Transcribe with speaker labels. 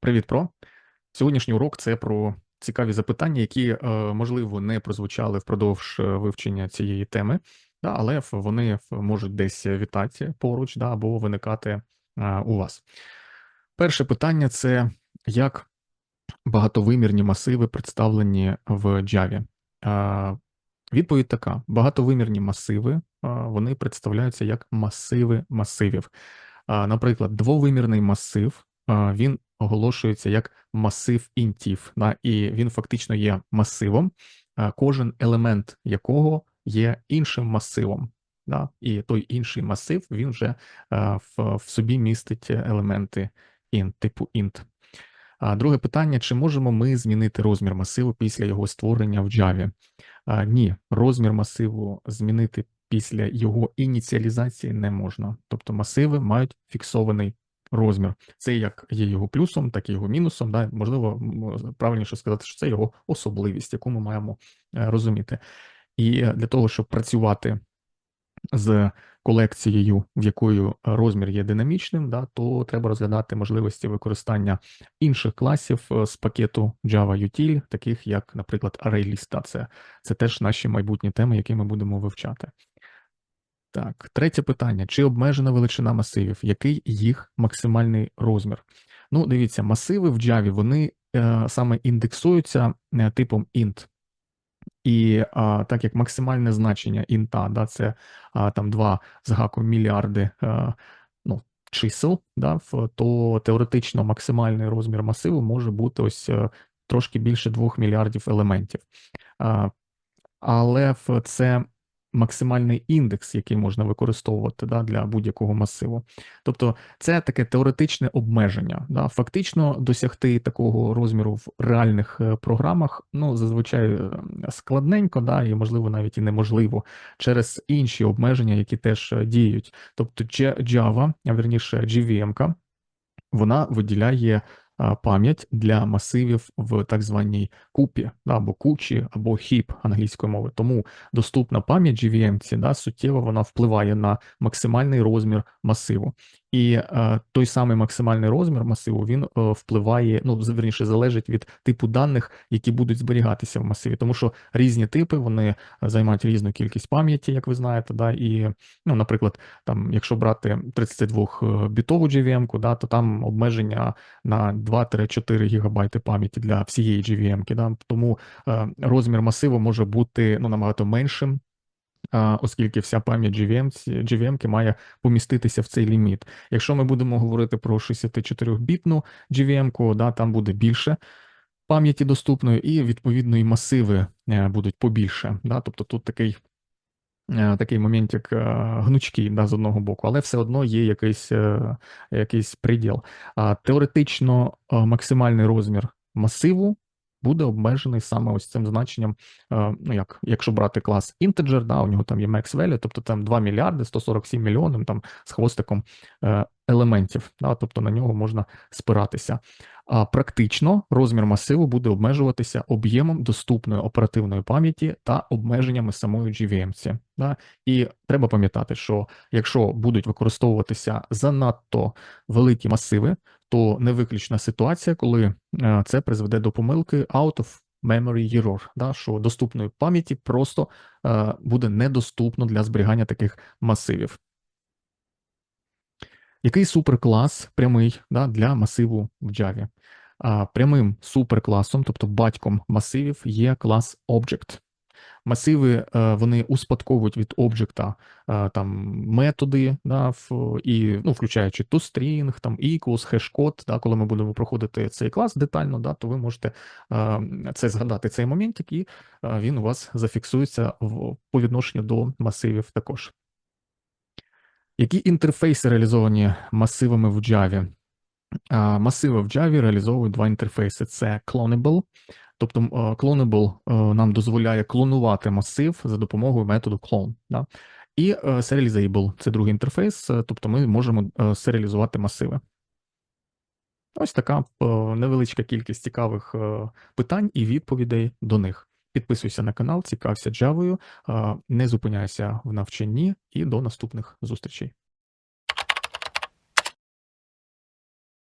Speaker 1: Привіт, про. Сьогоднішній урок це про цікаві запитання, які, е, можливо, не прозвучали впродовж е, вивчення цієї теми, але вони можуть десь вітати поруч да, або виникати е, у вас. Перше питання це як багатовимірні масиви представлені в Java. Відповідь така: багатовимірні масиви вони представляються як масиви масивів. Наприклад, двовимірний масив він оголошується як масив інтів, і він фактично є масивом, кожен елемент якого є іншим масивом. І той інший масив він вже в, собі містить елементи int, типу int. Друге питання: чи можемо ми змінити розмір масиву після його створення в Java? Ні, розмір масиву змінити після його ініціалізації не можна. Тобто масиви мають фіксований розмір. Це як є його плюсом, так і його мінусом. Да? Можливо, правильніше сказати, що це його особливість, яку ми маємо е, розуміти. І е, для того, щоб працювати з колекцією, в якою розмір є динамічним, да, то треба розглядати можливості використання інших класів е, з пакету Java Util, таких як, наприклад, ArrayList. Це, це теж наші майбутні теми, які ми будемо вивчати. Так, третє питання: чи обмежена величина масивів? Який їх максимальний розмір? Ну, дивіться, масиви в Java вони е, саме індексуються е, типом int. І а, так як максимальне значення інта, да, це а, там 2 з гаком мільярди а, ну, чисел, да, то теоретично максимальний розмір масиву може бути ось е, трошки більше 2 мільярдів елементів. А, але це максимальний індекс, який можна використовувати да, для будь-якого масиву. Тобто це таке теоретичне обмеження. Да. Фактично досягти такого розміру в реальних е, програмах ну, зазвичай е, складненько, да, і можливо навіть і неможливо через інші обмеження, які теж е, діють. Тобто Java, а верніше JVM, вона виділяє пам'ять для масивів в так званій купі, да, або кучі, або хіп англійської мови. Тому доступна пам'ять GVM, да, суттєво вона впливає на максимальний розмір масиву. І е, той самий максимальний розмір масиву він е, впливає, ну верніше залежить від типу даних, які будуть зберігатися в масиві, тому що різні типи вони займають різну кількість пам'яті, як ви знаєте, да, і ну, наприклад, там, якщо брати 32-бітову JVM, да, то там обмеження на 2-4 гігабайти пам'яті для всієї JVM, да, тому е, розмір масиву може бути ну, набагато меншим. Оскільки вся пам'ять GVM, GVM має поміститися в цей ліміт. Якщо ми будемо говорити про 64-бітну GVM, да, там буде більше пам'яті доступної, і відповідно і масиви е, будуть побільше. Да, тобто тут такий е, такий моментик е, гнучкий да, з одного боку, але все одно є якийсь, якийсь приділ. Теоретично максимальний розмір масиву буде обмежений саме ось цим значенням. е, Ну, як, якщо брати клас integer, да, у нього там є max value, тобто там 2 мільярди 147 мільйонів там з хвостиком е, елементів, да, тобто на нього можна спиратися. А практично розмір масиву буде обмежуватися об'ємом доступної оперативної пам'яті та обмеженнями самої GVM. Да? І треба пам'ятати, що якщо будуть використовуватися занадто великі масиви, то не виключна ситуація, коли е, це призведе до помилки out of memory error, да? що доступної пам'яті просто е, буде недоступно для зберігання таких масивів. Який суперклас прямий да, для масиву в Java? А, прямим суперкласом, тобто батьком масивів, є клас Object. Масиви е, вони успадковують від об'єкта е, там методи, да, і ну, включаючи toString, там equals, хешкод. Да, коли ми будемо проходити цей клас детально, да, то ви можете е, це згадати цей моментик, і він у вас зафіксується в, по відношенню до масивів також. Які інтерфейси реалізовані масивами в Java? Масиви в Java реалізовують два інтерфейси: це Clonable, тобто е, Clonable е, нам дозволяє клонувати масив за допомогою методу clone. Да? І е, Serializable – це другий інтерфейс, тобто ми можемо серіалізувати масиви. Ось така невеличка кількість цікавих питань і відповідей до них. Підписуйся на канал, цікався е, не зупиняйся в навчанні і до наступних зустрічей.